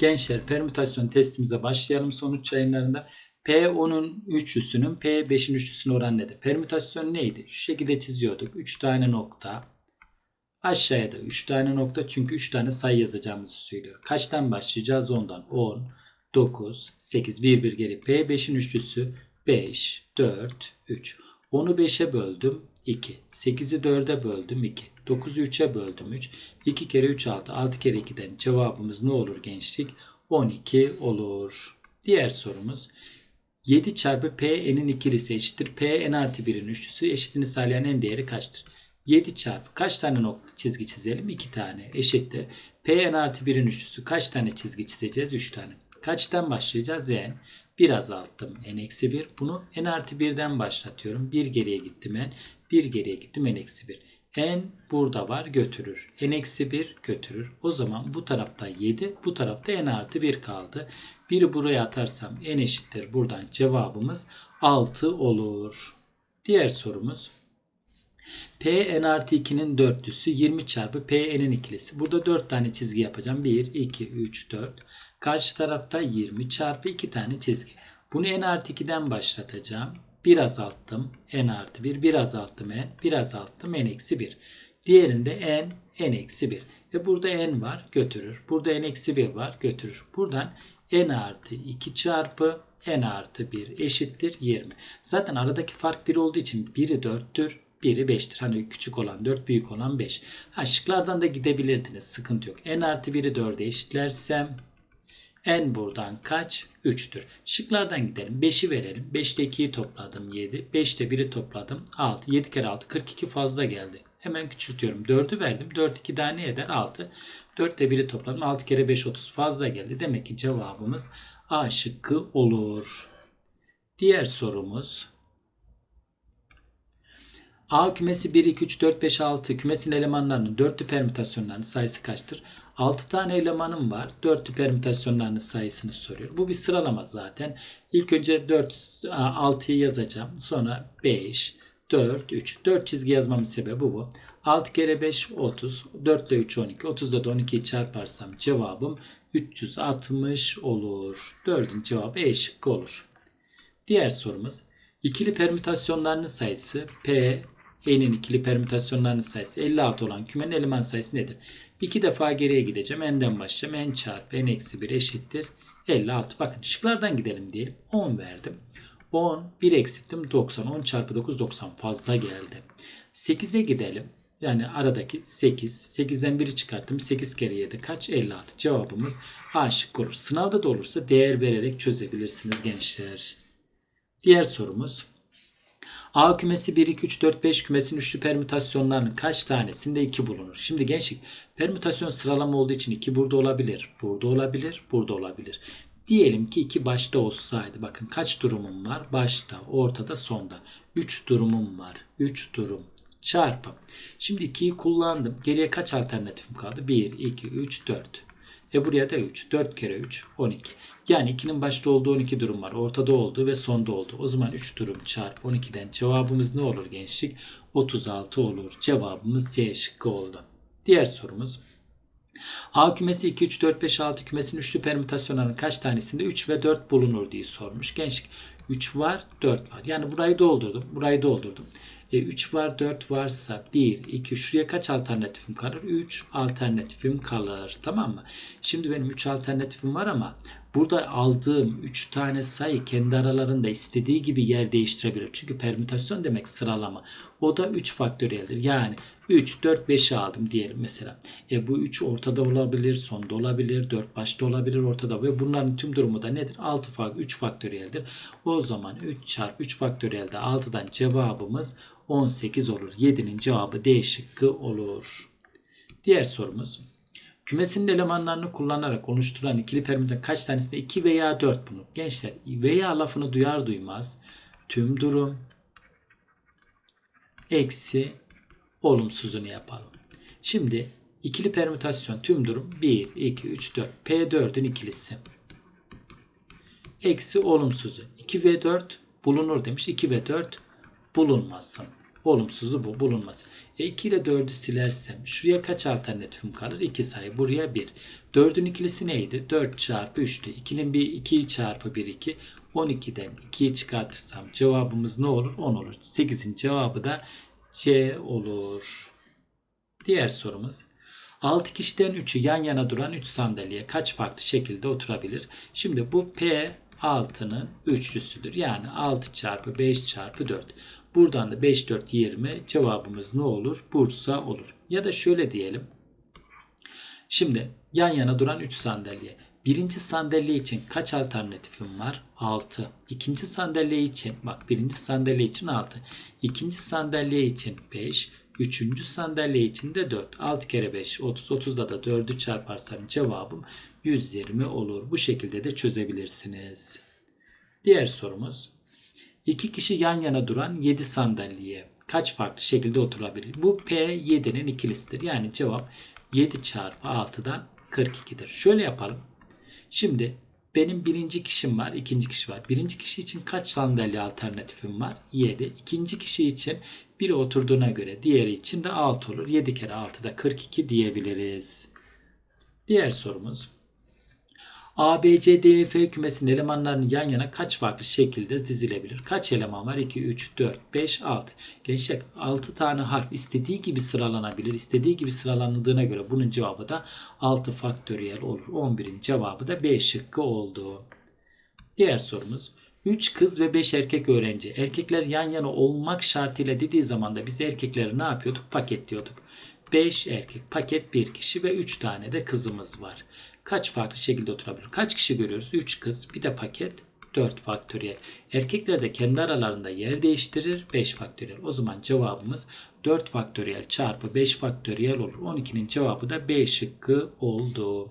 Gençler permütasyon testimize başlayalım sonuç yayınlarında. P10'un üçlüsünün P5'in üçlüsüne oranı nedir? Permütasyon neydi? Şu şekilde çiziyorduk. 3 tane nokta. Aşağıya da 3 tane nokta çünkü 3 tane sayı yazacağımızı söylüyor. Kaçtan başlayacağız? 10'dan. 10, 9, 8, 1 1 geri. P5'in üçlüsü 5, 4, 3. 10'u 5'e böldüm 2. 8'i 4'e böldüm 2. 9'u 3'e böldüm 3. 2 kere 3 6. 6 kere 2'den cevabımız ne olur gençlik? 12 olur. Diğer sorumuz. 7 çarpı P'nin ikilisi eşittir. P n artı 1'in üçlüsü eşitliğini sağlayan en değeri kaçtır? 7 çarpı kaç tane nokta çizgi çizelim? 2 tane eşittir. P n artı 1'in üçlüsü kaç tane çizgi çizeceğiz? 3 tane. Kaçtan başlayacağız? n. 1 azalttım. n eksi 1. Bunu n artı 1'den başlatıyorum. 1 geriye gittim n. 1 geriye gittim n eksi 1. n burada var götürür. n eksi 1 götürür. O zaman bu tarafta 7. Bu tarafta n artı 1 kaldı. 1'i buraya atarsam n eşittir. Buradan cevabımız 6 olur. Diğer sorumuz. P n artı 2'nin dörtlüsü 20 çarpı P n'in ikilisi. Burada 4 tane çizgi yapacağım. 1, 2, 3, 4. Karşı tarafta 20 çarpı 2 tane çizgi. Bunu n artı 2'den başlatacağım. 1 azalttım. n artı 1. 1 azalttım n. 1 azalttım n eksi 1. Diğerinde n, n eksi 1. Ve burada n var götürür. Burada n eksi 1 var götürür. Buradan n artı 2 çarpı n artı 1 eşittir 20. Zaten aradaki fark 1 olduğu için biri 4'tür. Biri 5'tir. Hani küçük olan 4, büyük olan 5. Ha şıklardan da gidebilirdiniz. Sıkıntı yok. n artı 1'i 4'e eşitlersem n buradan kaç? 3'tür. Şıklardan gidelim. 5'i verelim. 5 ile 2'yi topladım 7. 5 ile 1'i topladım 6. 7 kere 6 42 fazla geldi. Hemen küçültüyorum. 4'ü verdim. 4 2 daha ne eder? 6. 4 ile 1'i topladım. 6 kere 5 30 fazla geldi. Demek ki cevabımız A şıkkı olur. Diğer sorumuz. A kümesi 1, 2, 3, 4, 5, 6 kümesin elemanlarının dörtlü permütasyonlarının sayısı kaçtır? 6 tane elemanım var. Dörtlü permütasyonlarının sayısını soruyor. Bu bir sıralama zaten. İlk önce 4, 6'yı yazacağım. Sonra 5, 4, 3. 4 çizgi yazmamın sebebi bu. 6 kere 5 30. 4 ile 3 12. 30'da da 12'yi çarparsam cevabım 360 olur. Dördüncü cevabı E şıkkı olur. Diğer sorumuz. İkili permütasyonlarının sayısı P, E'nin ikili permütasyonlarının sayısı 56 olan kümenin eleman sayısı nedir? İki defa geriye gideceğim. N'den başlayacağım. N çarpı N eksi 1 eşittir. 56. Bakın şıklardan gidelim diyelim. 10 verdim. 10, 1 eksilttim 90. 10 çarpı 9 90 fazla geldi. 8'e gidelim. Yani aradaki 8. 8'den 1'i çıkarttım. 8 kere 7 kaç? 56. Cevabımız A şıkkı olur. Sınavda da olursa değer vererek çözebilirsiniz gençler. Diğer sorumuz. A kümesi 1, 2, 3, 4, 5 kümesin üçlü permütasyonlarının kaç tanesinde 2 bulunur? Şimdi gençlik permütasyon sıralama olduğu için 2 burada olabilir, burada olabilir, burada olabilir. Diyelim ki 2 başta olsaydı. Bakın kaç durumum var? Başta, ortada, sonda. 3 durumum var. 3 durum çarpı. Şimdi 2'yi kullandım. Geriye kaç alternatifim kaldı? 1, 2, 3, 4. E buraya da 3. 4 kere 3, 12. Yani 2'nin başta olduğu 12 durum var. Ortada olduğu ve sonda olduğu. O zaman 3 durum çarpı 12'den cevabımız ne olur gençlik? 36 olur. Cevabımız C şıkkı oldu. Diğer sorumuz. A kümesi 2, 3, 4, 5, 6 kümesin üçlü permütasyonlarının kaç tanesinde 3 ve 4 bulunur diye sormuş. Gençlik 3 var 4 var. Yani burayı doldurdum. Burayı doldurdum. E, 3 var 4 varsa 1, 2 şuraya kaç alternatifim kalır? 3 alternatifim kalır. Tamam mı? Şimdi benim 3 alternatifim var ama burada aldığım 3 tane sayı kendi aralarında istediği gibi yer değiştirebilir. Çünkü permütasyon demek sıralama. O da 3 faktöriyeldir. Yani 3, 4, 5'i aldım diyelim mesela. E bu 3 ortada olabilir, sonda olabilir, 4 başta olabilir, ortada ve bunların tüm durumu da nedir? 6 faktör, 3 faktöriyeldir. O zaman 3 çarpı 3 faktöriyelde 6'dan cevabımız 18 olur. 7'nin cevabı D şıkkı olur. Diğer sorumuz. Kümesinin elemanlarını kullanarak oluşturulan ikili permütasyon kaç tanesinde 2 veya 4 bulunur? Gençler veya lafını duyar duymaz tüm durum eksi olumsuzunu yapalım. Şimdi ikili permütasyon tüm durum 1, 2, 3, 4. P4'ün ikilisi. Eksi olumsuzu. 2 ve 4 bulunur demiş. 2 ve 4 bulunmasın. Olumsuzu bu bulunmaz. E 2 ile 4'ü silersem şuraya kaç alternatifim kalır? 2 sayı. Buraya 1. 4'ün ikilisi neydi? 4 çarpı 3'tü. 2'nin bir 2 çarpı 1 2. 12'den 2'yi çıkartırsam cevabımız ne olur? 10 olur. 8'in cevabı da C olur. Diğer sorumuz. 6 kişiden 3'ü yan yana duran 3 sandalye kaç farklı şekilde oturabilir? Şimdi bu P 6'nın üçlüsüdür. Yani 6 çarpı 5 çarpı 4. Buradan da 5 4 20 cevabımız ne olur? Bursa olur. Ya da şöyle diyelim. Şimdi yan yana duran 3 sandalye. Birinci sandalye için kaç alternatifim var? 6. İkinci sandalye için bak birinci sandalye için 6. İkinci sandalye için 5. Üçüncü sandalye için de 4. 6 kere 5 30. 30'da da 4'ü çarparsam cevabım 120 olur. Bu şekilde de çözebilirsiniz. Diğer sorumuz. İki kişi yan yana duran 7 sandalyeye kaç farklı şekilde oturabilir? Bu P 7'nin ikilisidir. Yani cevap 7 çarpı 6'dan 42'dir. Şöyle yapalım. Şimdi benim birinci kişim var, ikinci kişi var. Birinci kişi için kaç sandalye alternatifim var? 7. İkinci kişi için biri oturduğuna göre diğeri için de 6 olur. 7 kere 6 da 42 diyebiliriz. Diğer sorumuz. A, B, C, D, F kümesinin elemanlarının yan yana kaç farklı şekilde dizilebilir? Kaç eleman var? 2, 3, 4, 5, 6. Gençler 6 tane harf istediği gibi sıralanabilir. İstediği gibi sıralandığına göre bunun cevabı da 6 faktöriyel olur. 11'in cevabı da B şıkkı oldu. Diğer sorumuz. 3 kız ve 5 erkek öğrenci. Erkekler yan yana olmak şartıyla dediği zaman da biz erkekleri ne yapıyorduk? Paketliyorduk. 5 erkek paket 1 kişi ve 3 tane de kızımız var. Kaç farklı şekilde oturabilir? Kaç kişi görüyoruz? 3 kız bir de paket 4 faktöriyel. Erkekler de kendi aralarında yer değiştirir 5 faktöriyel. O zaman cevabımız 4 faktöriyel çarpı 5 faktöriyel olur. 12'nin cevabı da B şıkkı oldu.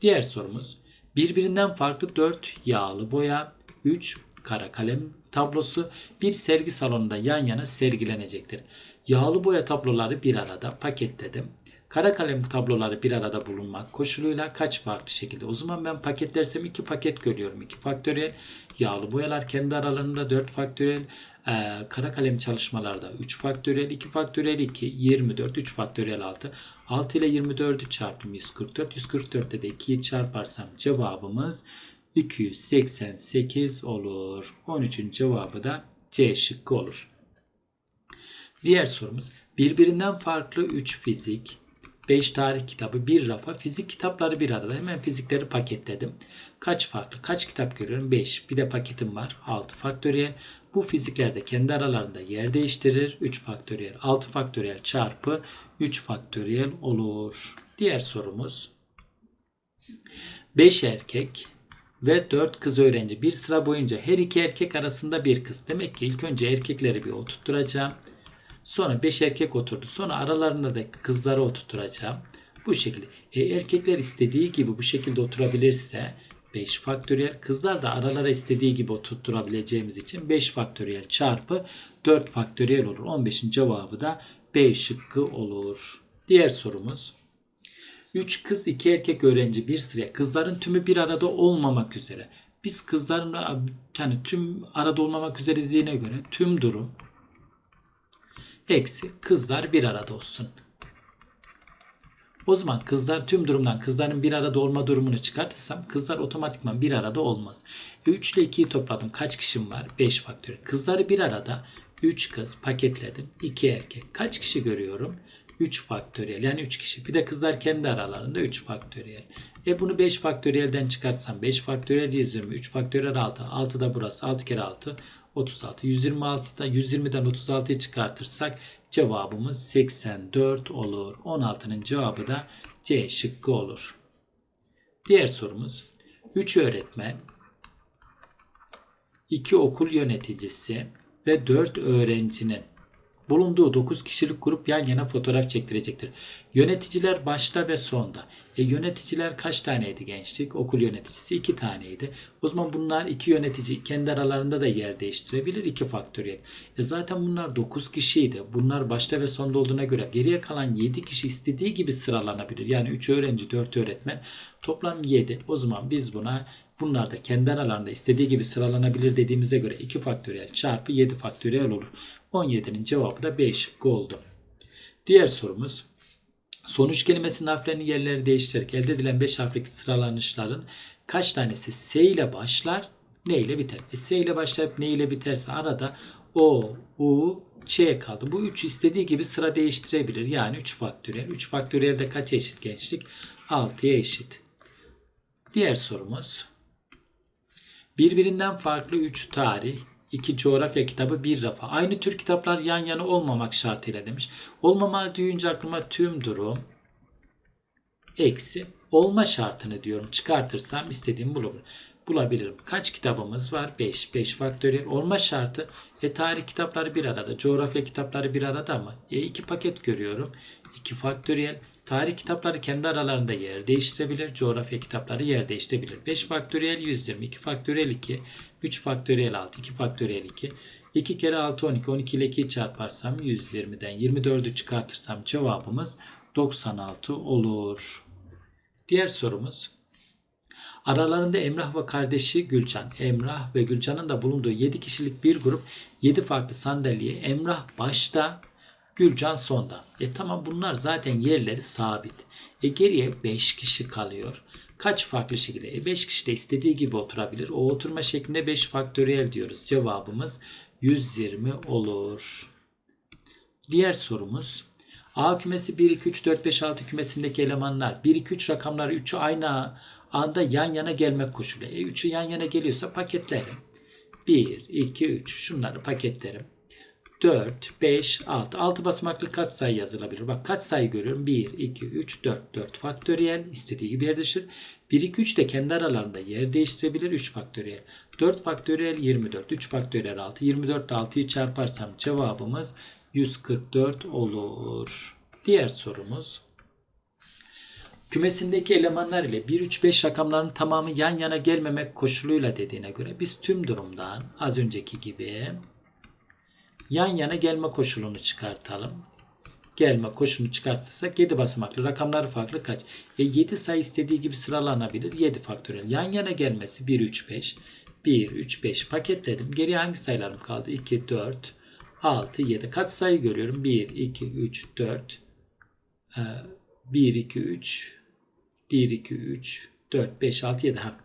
Diğer sorumuz. Birbirinden farklı 4 yağlı boya, 3 kara kalem tablosu bir sergi salonunda yan yana sergilenecektir. Yağlı boya tabloları bir arada paketledim. Kara kalem tabloları bir arada bulunmak koşuluyla kaç farklı şekilde? O zaman ben paketlersem 2 paket görüyorum. 2 faktöriyel. Yağlı boyalar kendi aralarında 4 faktöriyel. Ee, kara kalem çalışmalarda 3 faktöriyel, 2 faktöriyel 2, 24, 3 faktöriyel 6. 6 ile 24'ü çarptım 144. 144'te de 2'yi çarparsam cevabımız 288 olur. 13'ün cevabı da C şıkkı olur. Diğer sorumuz birbirinden farklı 3 fizik, 5 tarih kitabı, bir rafa, fizik kitapları bir arada. Hemen fizikleri paketledim. Kaç farklı, kaç kitap görüyorum? 5. Bir de paketim var. 6 faktöriyel. Bu fizikler de kendi aralarında yer değiştirir. 3 faktöriyel, 6 faktöriyel çarpı 3 faktöriyel olur. Diğer sorumuz. 5 erkek ve 4 kız öğrenci bir sıra boyunca her iki erkek arasında bir kız. Demek ki ilk önce erkekleri bir oturtturacağım. Sonra 5 erkek oturdu. Sonra aralarında da kızları oturtturacağım. Bu şekilde. E, erkekler istediği gibi bu şekilde oturabilirse 5 faktöriyel. Kızlar da aralara istediği gibi oturtturabileceğimiz için 5 faktöriyel çarpı 4 faktöriyel olur. 15'in cevabı da B şıkkı olur. Diğer sorumuz. 3 kız 2 erkek öğrenci bir sıraya kızların tümü bir arada olmamak üzere. Biz kızların yani tüm arada olmamak üzere dediğine göre tüm durum eksi kızlar bir arada olsun. O zaman kızlar tüm durumdan kızların bir arada olma durumunu çıkartırsam kızlar otomatikman bir arada olmaz. E 3 ile 2'yi topladım. Kaç kişim var? 5 faktöriyel. Kızları bir arada 3 kız paketledim. 2 erkek. Kaç kişi görüyorum? 3 faktöriyel. Yani 3 kişi. Bir de kızlar kendi aralarında 3 faktöriyel. E bunu 5 faktöriyelden çıkartsam 5 faktöriyel 120. 3 faktöriyel 6. 6 da burası. 6 kere 6 36. 126'da 120'den 36'yı çıkartırsak cevabımız 84 olur. 16'nın cevabı da C şıkkı olur. Diğer sorumuz 3 öğretmen, 2 okul yöneticisi ve 4 öğrencinin bulunduğu 9 kişilik grup yan yana fotoğraf çektirecektir. Yöneticiler başta ve sonda. E yöneticiler kaç taneydi gençlik? Okul yöneticisi 2 taneydi. O zaman bunlar iki yönetici kendi aralarında da yer değiştirebilir. 2 faktöriyel. E zaten bunlar 9 kişiydi. Bunlar başta ve sonda olduğuna göre geriye kalan 7 kişi istediği gibi sıralanabilir. Yani 3 öğrenci 4 öğretmen toplam 7. O zaman biz buna Bunlar da kendi aralarında istediği gibi sıralanabilir dediğimize göre 2 faktöriyel çarpı 7 faktöriyel olur. 17'nin cevabı da B şıkkı oldu. Diğer sorumuz sonuç kelimesinin harflerinin yerleri değiştirerek elde edilen 5 harflik sıralanışların kaç tanesi S ile başlar ne ile biter? E, S ile başlayıp ne ile biterse arada O, U, Ç kaldı. Bu 3 istediği gibi sıra değiştirebilir. Yani 3 faktöriyel. 3 faktöriyel de kaç eşit gençlik? 6'ya eşit. Diğer sorumuz. Birbirinden farklı 3 tarih, 2 coğrafya kitabı, bir rafa. Aynı tür kitaplar yan yana olmamak şartıyla demiş. Olmama deyince aklıma tüm durum eksi olma şartını diyorum. Çıkartırsam istediğimi bulabilirim. bulabilirim. Kaç kitabımız var? 5. 5 faktöriyel. Olma şartı e tarih kitapları bir arada, coğrafya kitapları bir arada ama e iki paket görüyorum. 2 faktöriyel. Tarih kitapları kendi aralarında yer değiştirebilir. Coğrafya kitapları yer değiştirebilir. 5 faktöriyel 120. 2 faktöriyel 2. 3 faktöriyel 6. 2 faktöriyel 2. 2 kere 6 12. 12 ile 2'yi çarparsam 120'den 24'ü çıkartırsam cevabımız 96 olur. Diğer sorumuz. Aralarında Emrah ve kardeşi Gülcan. Emrah ve Gülcan'ın da bulunduğu 7 kişilik bir grup 7 farklı sandalyeye Emrah başta Gülcan sonda. E tamam bunlar zaten yerleri sabit. E geriye 5 kişi kalıyor. Kaç farklı şekilde? E 5 kişi de istediği gibi oturabilir. O oturma şeklinde 5 faktöriyel diyoruz. Cevabımız 120 olur. Diğer sorumuz. A kümesi 1, 2, 3, 4, 5, 6 kümesindeki elemanlar 1, 2, 3 rakamları 3'ü aynı anda yan yana gelmek koşulu. E 3'ü yan yana geliyorsa paketlerim. 1, 2, 3 şunları paketlerim. 4, 5, 6. 6 basamaklı kaç sayı yazılabilir? Bak kaç sayı görüyorum? 1, 2, 3, 4. 4 faktöriyel istediği gibi yer değiştirir. 1, 2, 3 de kendi aralarında yer değiştirebilir. 3 faktöriyel. 4 faktöriyel 24. 3 faktöriyel 6. 24 ile 6'yı çarparsam cevabımız 144 olur. Diğer sorumuz. Kümesindeki elemanlar ile 1, 3, 5 rakamların tamamı yan yana gelmemek koşuluyla dediğine göre biz tüm durumdan az önceki gibi yan yana gelme koşulunu çıkartalım. Gelme koşulunu çıkartırsak 7 basamaklı rakamları farklı kaç? E 7 sayı istediği gibi sıralanabilir. 7 faktöriyel. Yan yana gelmesi 1, 3, 5. 1, 3, 5 paketledim. Geriye hangi sayılarım kaldı? 2, 4, 6, 7. Kaç sayı görüyorum? 1, 2, 3, 4. 1, 2, 3. 1, 2, 3, 4, 5, 6, 7. Ha.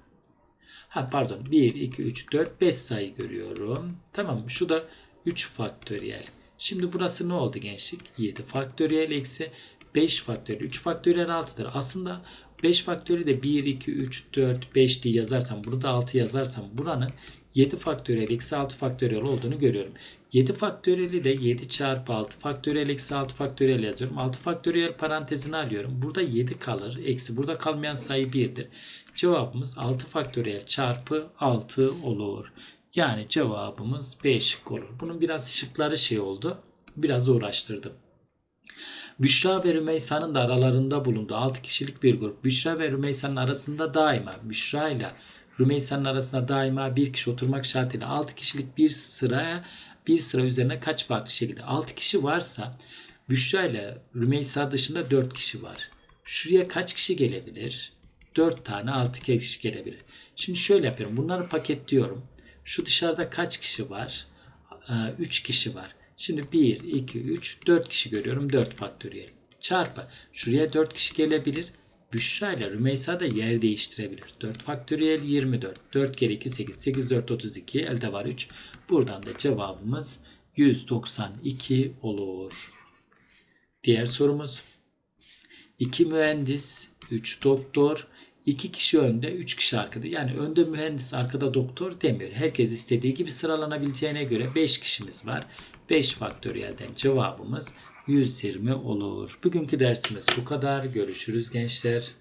ha pardon. 1, 2, 3, 4, 5 sayı görüyorum. Tamam mı? Şu da 3 faktöriyel. Şimdi burası ne oldu gençlik? 7 faktöriyel eksi 5 faktöriyel. 3 faktöriyel 6'dır. Aslında 5 faktöriyel de 1, 2, 3, 4, 5 diye yazarsam, bunu da 6 yazarsam buranın 7 faktöriyel eksi 6 faktöriyel olduğunu görüyorum. 7 faktöriyeli de 7 çarpı 6 faktöriyel eksi 6 faktöriyel yazıyorum. 6 faktöriyel parantezini alıyorum. Burada 7 kalır. Eksi burada kalmayan sayı 1'dir. Cevabımız 6 faktöriyel çarpı 6 olur. Yani cevabımız B şık olur. Bunun biraz şıkları şey oldu. Biraz uğraştırdım. Büşra ve Rümeysa'nın da aralarında bulunduğu 6 kişilik bir grup. Büşra ve Rümeysa'nın arasında daima Büşra ile Rümeysa'nın arasında daima bir kişi oturmak şartıyla 6 kişilik bir sıraya bir sıra üzerine kaç farklı şekilde 6 kişi varsa Büşra ile Rümeysa dışında 4 kişi var. Şuraya kaç kişi gelebilir? 4 tane 6 kişi gelebilir. Şimdi şöyle yapıyorum. Bunları paketliyorum. Şu dışarıda kaç kişi var? 3 kişi var. Şimdi 1, 2, 3, 4 kişi görüyorum. 4 faktöriyel. Çarpı. Şuraya 4 kişi gelebilir. Büşra ile Rümeysa da yer değiştirebilir. 4 faktöriyel 24. 4 kere 2 8. 8 4 32. Elde var 3. Buradan da cevabımız 192 olur. Diğer sorumuz. 2 mühendis, 3 doktor, 2 kişi önde, 3 kişi arkada. Yani önde mühendis, arkada doktor demiyor. Herkes istediği gibi sıralanabileceğine göre 5 kişimiz var. 5 faktöriyelden cevabımız 120 olur. Bugünkü dersimiz bu kadar. Görüşürüz gençler.